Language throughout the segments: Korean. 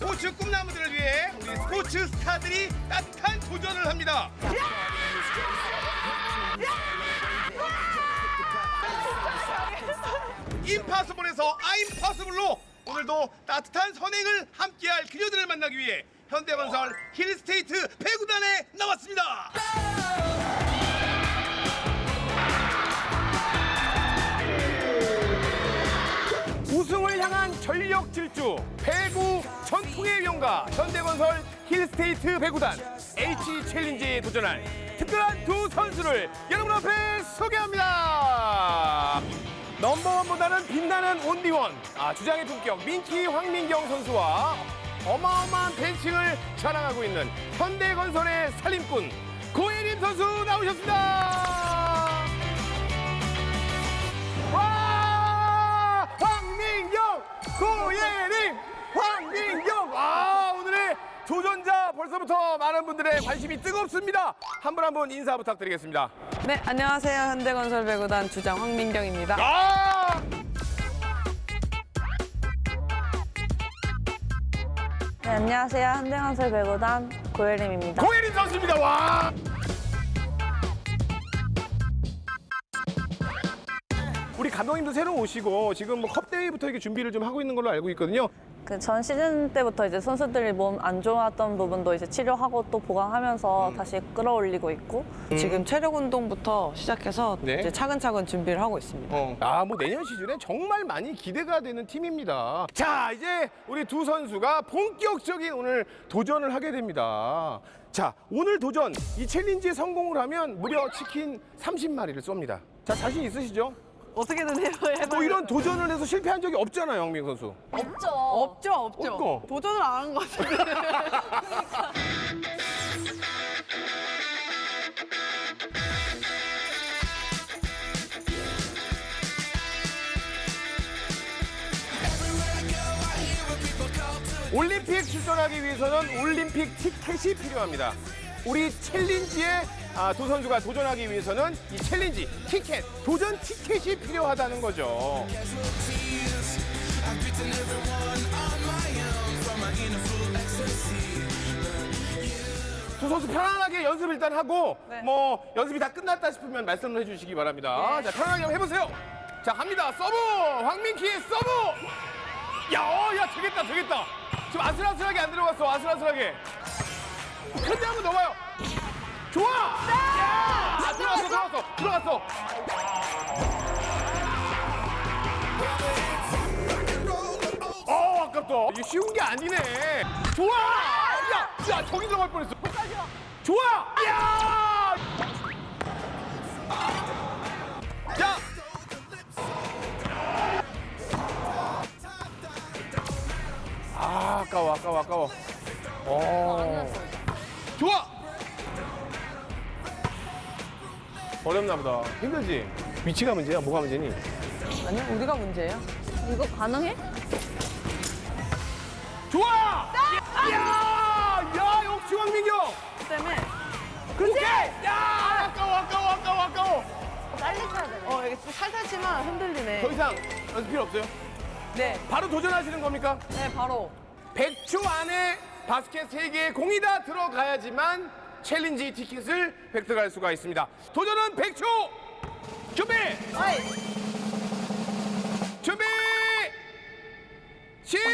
스포츠 꿈나무들을 위해 우리 스포츠 스타들이 따뜻한 도전을 합니다. 임파서블에서 아임파서블로 오늘도 따뜻한 선행을 함께할 그녀들을 만나기 위해 현대건설 힐스테이트 배구단에 나왔습니다. 전력 질주 배구 전통의 명가 현대건설 힐스테이트 배구단 H 챌린지에 도전할 특별한 두 선수를 여러분 앞에 소개합니다. 넘버원보다는 빛나는 온리원 아, 주장의 품격 민키 황민경 선수와 어마어마한 벤칭을 자랑하고 있는 현대건설의 살림꾼 고예림 선수 나오셨습니다. 벌써부터 많은 분들의 관심이 뜨겁습니다. 한 분 한 분 인사 부탁드리겠습니다. 네, 안녕하세요. 현대건설 배구단 주장 황민경입니다. 아! 네, 안녕하세요. 한대건설 배구단 고예림입니다. 고예림 선수입니다. 와! 감독님도 새로 오시고 지금 뭐 컵대회부터 이렇게 준비를 좀 하고 있는 걸로 알고 있거든요. 그 전 시즌 때부터 이제 선수들이 몸 안 좋았던 부분도 이제 치료하고 또 보강하면서 다시 끌어올리고 있고 지금 체력 운동부터 시작해서 네. 이제 차근차근 준비를 하고 있습니다. 어. 아, 뭐 내년 시즌에 정말 많이 기대가 되는 팀입니다. 자, 이제 우리 두 선수가 본격적인 오늘 도전을 하게 됩니다. 자, 오늘 도전 이 챌린지에 성공을 하면 무려 치킨 30마리를 쏩니다. 자, 자신 있으시죠? 어떻게든 해봐요. 뭐 이런 도전을 해서 실패한 적이 없잖아요, 영민 선수. 없죠. 없죠, 없죠. 없고. 도전을 안 한 것 같은데. 올림픽 출전하기 위해서는 올림픽 티켓이 필요합니다. 우리 챌린지에 아, 두 선수가 도전하기 위해서는 이 챌린지 티켓, 도전 티켓이 필요하다는 거죠. 두 선수 편안하게 연습 일단 하고 네. 뭐 연습이 다 끝났다 싶으면 말씀을 해주시기 바랍니다. 자 편안하게 한번 해보세요. 자 갑니다. 서브 황민키의 서브. 야, 어, 야 되겠다 되겠다. 지금 아슬아슬하게 안 들어갔어 아슬아슬하게. 근데 한번 넘어요. 좋아. 야 들어갔어 들어갔어 들어갔어. 어 아깝다. 이게 쉬운 게 아니네. 좋아. 야, 야 저기 들어갈 뻔했어. 좋아. 야. 자. 아, 아까워, 아까워, 아까워. 어. 좋아. 어렵나 보다. 힘들지? 위치가 문제야? 뭐가 문제니? 아니요, 우리가 문제예요. 이거 가능해? 좋아! 야! 야, 역시 황민경! 그 때문에 오케이! 야! 아까워, 아까워, 아까워, 아까워! 빨리 쳐야 돼. 어, 이게 살살 치면 흔들리네. 더 이상 연습 필요 없어요? 네, 바로 도전하시는 겁니까? 네, 바로. 100초 안에 바스켓 3개의 공이 다 들어가야지만 챌린지 티켓을 획득할 수가 있습니다. 도전은 100초! 준비! 준비! 시작!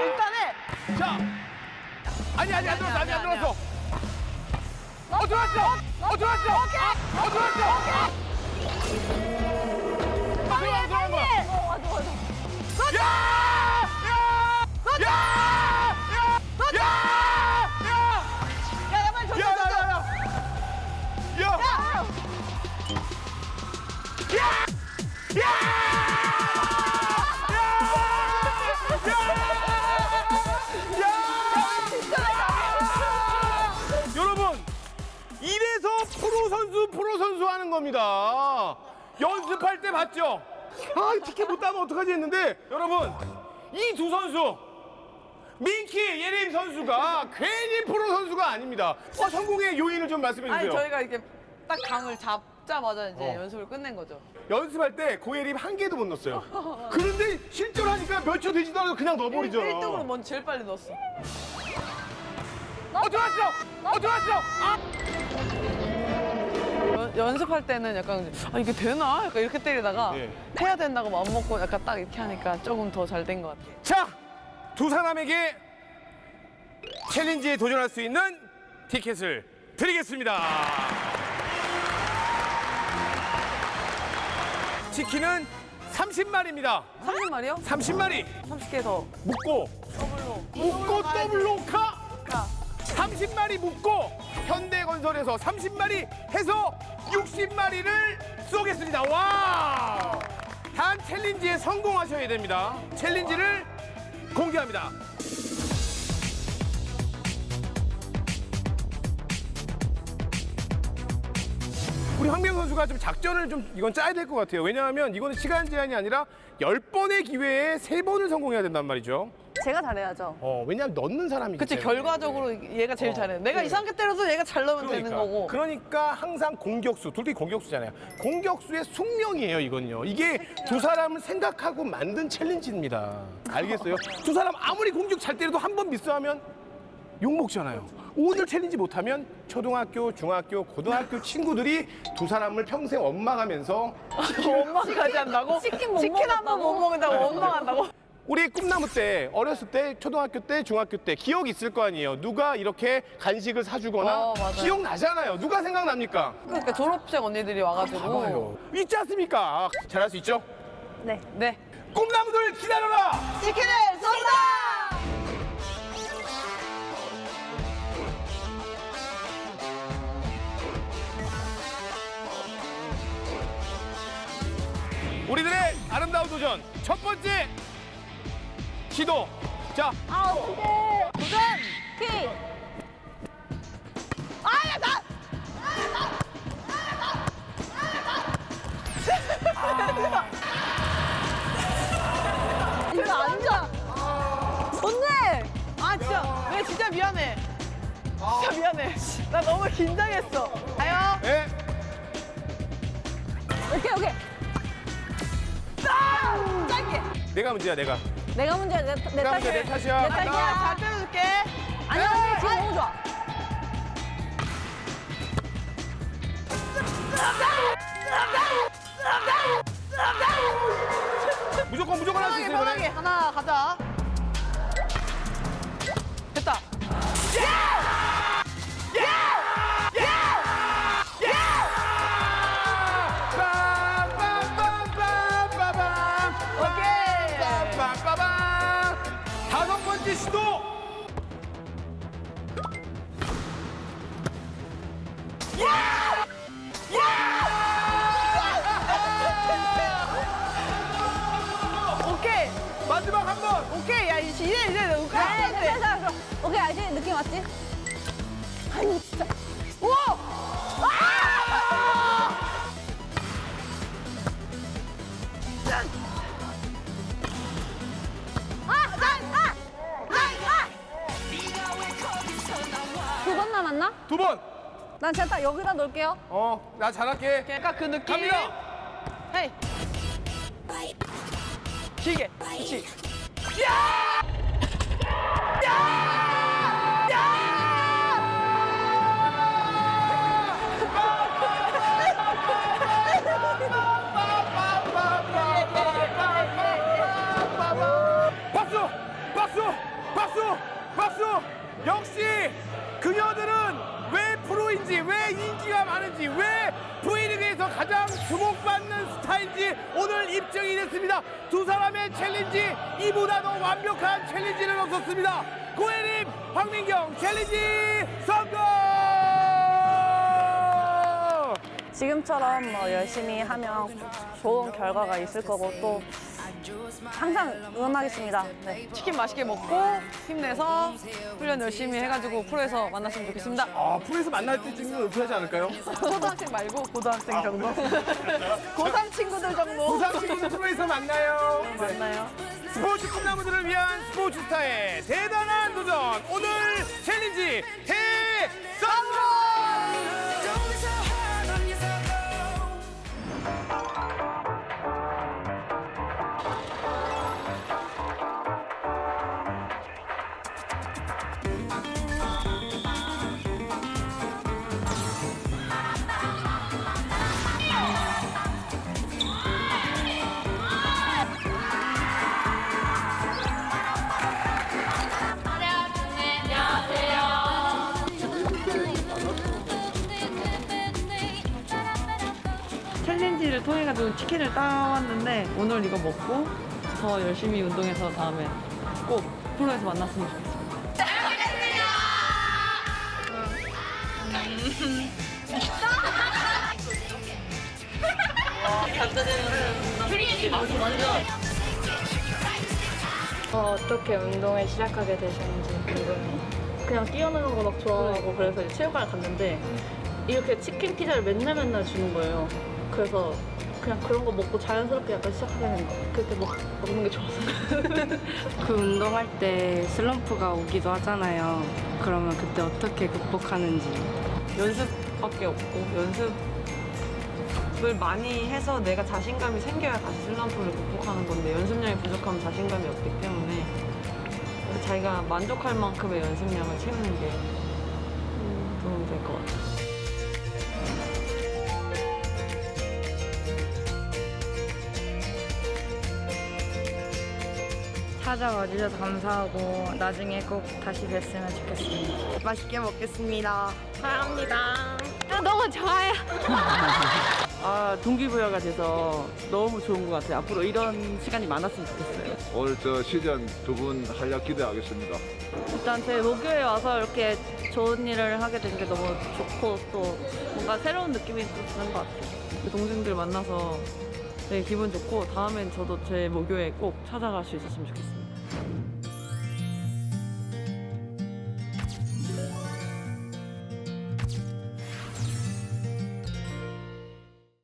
일단은 자! 아니, 아니, 안 들어왔어, 아니, 안 들어왔어. 어, 들어왔어! 어, 들어왔어! 어, 들어왔어! 어, 여러분, 이래서 프로 선수, 프로 선수 하는 겁니다. 연습할 때 봤죠? 아, 티켓 못 따면 어떡하지 했는데, 여러분, 이 두 선수, 민키, 예림 선수가 괜히 프로 선수가 아닙니다. 어, 성공의 요인을 좀 말씀해 주세요. 저희가 이렇게 딱 감을 잡, 잡자마자 이제 어. 연습을 끝낸 거죠. 연습할 때 고예림 한 개도 못 넣었어요. 그런데 실제로 하니까 몇 초 되지도 않아서 그냥 넣어버리잖아. 1등으로 먼저 제일 빨리 넣었어. 어 들어왔어! 어 들어왔어! 아! 연- 연습할 때는 약간 아 이게 되나? 약간 이렇게 때리다가 예. 해야 된다고 마음 먹고 약간 딱 이렇게 하니까 조금 더 잘 된 것 같아요. 자, 두 사람에게 챌린지에 도전할 수 있는 티켓을 드리겠습니다. 치킨은 30마리입니다. 30마리요? 30마리 30개 더. 묶고 더블로. 묶고 더블로 카 가. 30마리 묶고 현대건설에서 30마리 해서 60마리를 쏘겠습니다. 와! 단 챌린지에 성공하셔야 됩니다. 챌린지를 공개합니다. 우리 황명 선수가 좀 작전을 좀 이건 짜야 될 것 같아요. 왜냐하면 이거는 시간 제한이 아니라 10번의 기회에 3번을 성공해야 된단 말이죠. 제가 잘해야죠. 어, 왜냐하면 넣는 사람이기 그치 때문에. 결과적으로 얘가 제일 어. 잘해. 내가 네. 이상하게 때려도 얘가 잘 넣으면 되는 거고. 그러니까 항상 공격수, 둘 다 공격수잖아요. 공격수의 숙명이에요, 이건요. 이게 두 사람을 생각하고 만든 챌린지입니다. 알겠어요? 두 사람 아무리 공격 잘 때려도 한 번 미스하면 욕 먹잖아요. 오늘 챌린지 못하면 초등학교, 중학교, 고등학교 친구들이 두 사람을 평생 원망하면서 원망까지 한다고? 치킨 못 치킨 한 번 못? 먹는다고 원망한다고? 우리 꿈나무 때 어렸을 때 초등학교 때 중학교 때 기억 있을 거 아니에요. 누가 이렇게 간식을 사주거나 어, 맞아요. 기억 나잖아요. 누가 생각납니까? 그러니까 졸업생 언니들이 와가지고. 봐봐요. 있지 않습니까? 잘할 수 있죠? 네. 네. 꿈나무들 기다려라! 치킨을 첫 번째 시도. 자, 아, 어떡해. 도전! 키! 아 야 나! 이거 아니죠? 언니! 아 진짜 내 진짜 미안해. 진짜 미안해. 나 너무 긴장했어. 가요. 예. 오케이, 오케이. 아! 짧게. 내가 문제야, 내가. 내가 문제야, 내, 내 내가 문제, 탓이야. 내 탓이야. 내 간다. 탓이야. 잘 때려줄게. 아니, 언니 지금 너무 좋아. 무조건 무조건 할 수 편하게 있어 편하게 이번에. 하나 가자. 됐다. 빰 오케이, 알지? 느낌 왔지? 아니, 진짜. 우와! 아! 아! 아! 아! 아! 두 번 남았나? 두 번. 난 진짜 딱 여기다 놓을게요. 어, 나 잘할게. 약간 그 느낌. 갑니다. 헤이. 길게. 그렇지. 박 역시 그녀들은 왜 프로인지, 왜 인기가 많은지, 왜 V리그에서 가장 주목받는 스타인지 오늘 입증이 됐습니다. 두 사람의 챌린지 이보다 더 완벽한 챌린지는 없었습니다. 고혜림, 황민경 챌린지 성공! 지금처럼 뭐 열심히 하면 좋은 결과가 있을 거고 또 항상 응원하겠습니다. 네. 치킨 맛있게 먹고 힘내서 훈련 열심히 해가지고 프로에서 만났으면 좋겠습니다. 아, 프로에서 만날 때쯤이면 은퇴하지 않을까요? 초등학생 말고 고등학생 정도. 고3 친구들 정도. 고삼 친구들 프로에서 만나요. 만나요. 스포츠 꿈나무들을 위한 스포츠 스타의 대단한 도전 오늘 챌린지 대 치킨을 따왔는데 오늘 이거 먹고 더 열심히 운동해서 다음에 꼭 프로에서 만났으면 좋겠습니다. 어, 어떻게 운동을 시작하게 되셨는지 궁금해요. 그냥 뛰어노는 거 막 좋아하고 그래서 체육관을 갔는데 이렇게 치킨 피자를 맨날 맨날 주는 거예요. 그래서 그냥 그런 거 먹고 자연스럽게 약간 시작하게 된 거. 그렇게 먹, 먹는 게 좋아서. 그 운동할 때 슬럼프가 오기도 하잖아요. 그러면 그때 어떻게 극복하는지. 연습밖에 없고 연습을 많이 해서 내가 자신감이 생겨야 다시 슬럼프를 극복하는 건데 연습량이 부족하면 자신감이 없기 때문에 그래서 자기가 만족할 만큼의 연습량을 채우는 게 도움이 될 것 같아요. 찾아와 주셔서 감사하고 나중에 꼭 다시 뵀으면 좋겠습니다. 맛있게 먹겠습니다. 사랑합니다. 너무 좋아요. 아 동기부여가 돼서 너무 좋은 것 같아요. 앞으로 이런 시간이 많았으면 좋겠어요. 오늘 저 시즌 두 분 활약 기대하겠습니다. 일단 제 목요에 와서 이렇게 좋은 일을 하게 된 게 너무 좋고 또 뭔가 새로운 느낌이 또 드는 것 같아요. 동생들 만나서 되게 기분 좋고 다음엔 저도 제 모교에 꼭 찾아갈 수 있었으면 좋겠습니다.